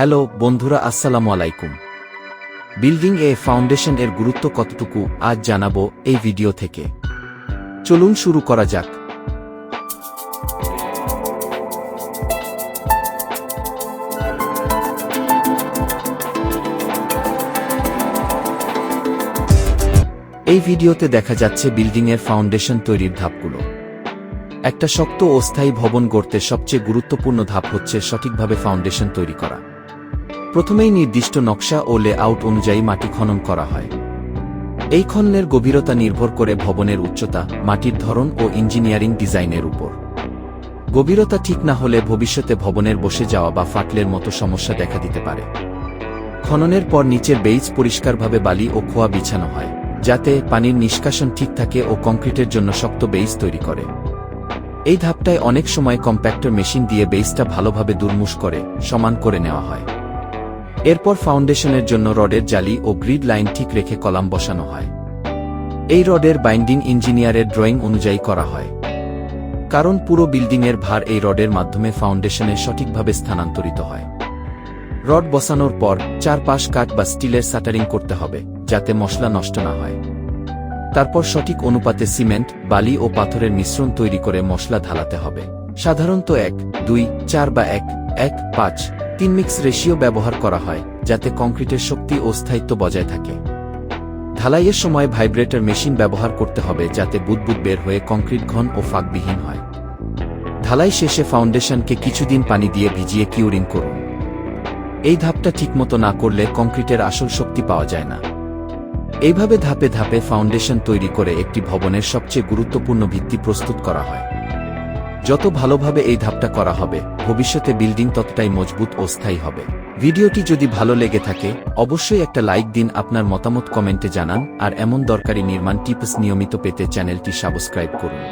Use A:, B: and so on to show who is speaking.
A: Hello, বন্ধুরা, আসসালামু আলাইকুম। বিল্ডিং এ ফাউন্ডেশন এর গুরুত্ব কতটুকু আজ জানাব এই ভিডিও থেকে। চলুন শুরু করা যাক। এই ভিডিওতে দেখা যাচ্ছে বিল্ডিংয়ের ফাউন্ডেশন তৈরির ধাপগুলো। একটা শক্ত ও স্থায়ী ভবন গড়তে সবচেয়ে গুরুত্বপূর্ণ ধাপ হচ্ছে সঠিকভাবে ফাউন্ডেশন তৈরি করা। প্রথমেই নির্দিষ্ট নকশা ও লেআউট অনুযায়ী মাটি খনন করা হয়। এই খননের গভীরতা নির্ভর করে ভবনের উচ্চতা, মাটির ধরন ও ইঞ্জিনিয়ারিং ডিজাইনের উপর। গভীরতা ঠিক না হলে ভবিষ্যতে ভবনের বসে যাওয়া বা ফাটলের মতো সমস্যা দেখা দিতে পারে। খননের পর নিচের বেইজ পরিষ্কারভাবে বালি ও খোয়া বিছানো হয়, যাতে পানির নিষ্কাশন ঠিক থাকে ও কংক্রিটের জন্য শক্ত বেইজ তৈরি করে। এই ধাপটায় অনেক সময় কম্প্যাক্টর মেশিন দিয়ে বেইজটা ভালোভাবে দুর্মুশ করে, সমান করে নেওয়া হয়। এরপর ফাউন্ডেশনের জন্য রডের জালি ও গ্রিড লাইন ঠিক রেখে কলাম বসানো হয়। এই রডের বাইন্ডিং ইঞ্জিনিয়ারের ড্রয়িং অনুযায়ী করা হয়। কারণ পুরো বিল্ডিংয়ের ভার এই রডের মাধ্যমে ফাউন্ডেশনে সঠিকভাবে স্থানান্তরিত হয়। রড বসানোর পর চারপাশ কাঠ বা স্টিলের সাটারিং করতে হবে, যাতে মশলা নষ্ট না হয়। তারপর সঠিক অনুপাতে সিমেন্ট, বালি ও পাথরের মিশ্রণ তৈরি করে মশলা ঢালাতে হবে। সাধারণত এক, দুই, চার বা এক এক, পাঁচ, তিন মিক্স রেশিও ব্যবহার করা হয়, যাতে কংক্রিটের শক্তি ও স্থায়িত্ব বজায় থাকে। ঢালাইয়ের সময় ভাইব্রেটর মেশিন ব্যবহার করতে হবে, যাতে বুদবুদ বের হয়ে কংক্রিট ঘন ও ফাঁকবিহীন হয়। ঢালাই শেষে ফাউন্ডেশনকে কিছুদিন পানি দিয়ে ভিজিয়ে কিউরিং করুন। এই ধাপটা ঠিকমতো না করলে কংক্রিটের আসল শক্তি পাওয়া যায় না। এইভাবে ধাপে ধাপে ফাউন্ডেশন তৈরি করে একটি ভবনের সবচেয়ে গুরুত্বপূর্ণ ভিত্তি প্রস্তুত করা হয়। যত ভালোভাবে এই ধাপটা করা হবে, ভবিষ্যতে বিল্ডিং ততটাই মজবুত ও স্থায়ী হবে। ভিডিওটি যদি ভালো লেগে থাকে, অবশ্যই একটা লাইক দিন, আপনার মতামত কমেন্টে জানান, আর এমন দরকারি নির্মাণ টিপস নিয়মিত পেতে চ্যানেলটি সাবস্ক্রাইব করুন।